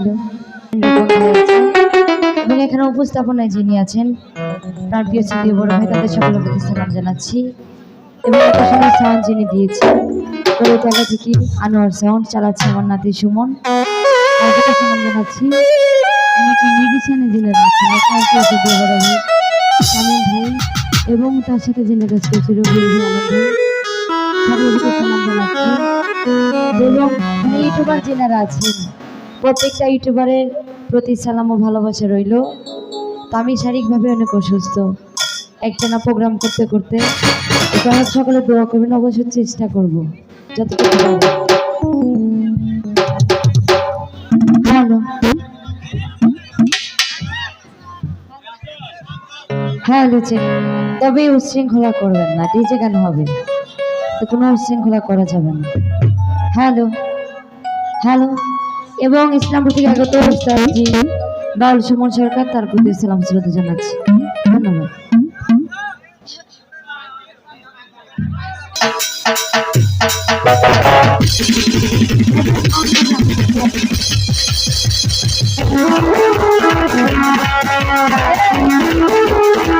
Hello এবং এখানে উপস্থাপনায় যিনি আছেন, তার প্রিয় ছেলে বড় ভাই, তাদের সকলের প্রতি সালাম জানাচ্ছি। এবং একটা সাউন্ড যিনি দিয়েছেন কলতলা থেকে আনোয়ার সাউন্ড চালাচ্ছে আমার নাতি সুমন। তাকে সালাম জানাচ্ছি। যিনি যাচ্ছেন তার প্রিয় ছেলে এবং তার সাথে সালাম জানাচ্ছি। এবং ইউটিউবার যেনারা আছেন প্রত্যেকটা ইউটিউবারের প্রতি সালাম ও ভালোবাসা রইল। তো আমি শারীরিকভাবে অনেক অসুস্থ। একটানা প্রোগ্রাম করতে করতে সকলে দোয়া করবেন, অবশ্যই চেষ্টা করব। যতটুকু হ্যাঁ লুচি। তবে উচ্ছৃঙ্খলা করবেন না, ডিজে কেন হবে। তো কোনো উচ্ছৃঙ্খলা করা যাবে না। হ্যালো। হ্যালো। এবং ইসলামপুর থেকে আগত জি। বাউল সুমন সরকার তার প্রতি সালাম শ্রদ্ধা জানাচ্ছি। ধন্যবাদ।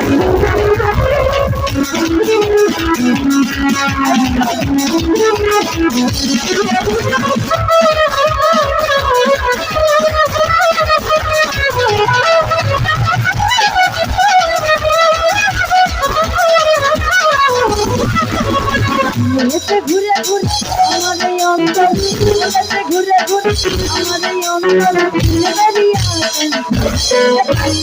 ঘুরেছে অন্তর ঘুরেছে ঘুরে ঘুরে আমার এই অন্তর ঘুরে বেরিয়ে আসেন নাকি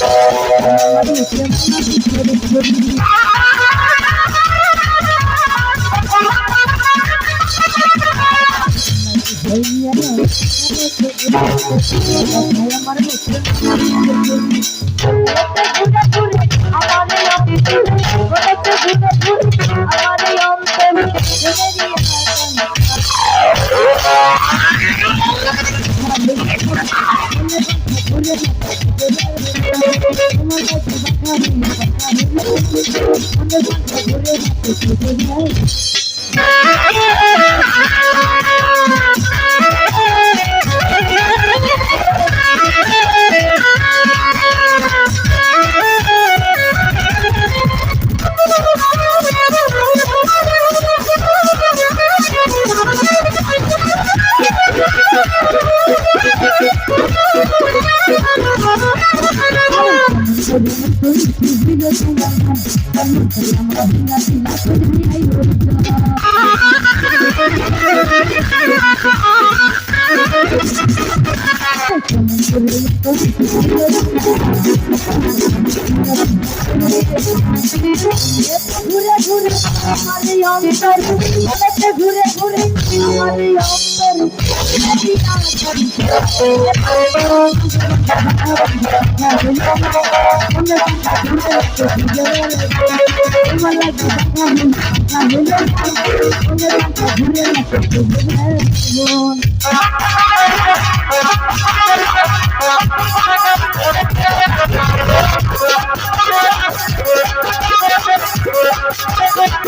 ঘুরে আমাদের প্রেম ঘুরে ঘুরে আমার অন্তর অনেকটা ঘুরে ঘুরে আমার অন্তর আলোচনা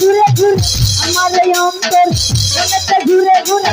ঘুরে ঘুরে আমার অন্তর ঘুরে ঘুরে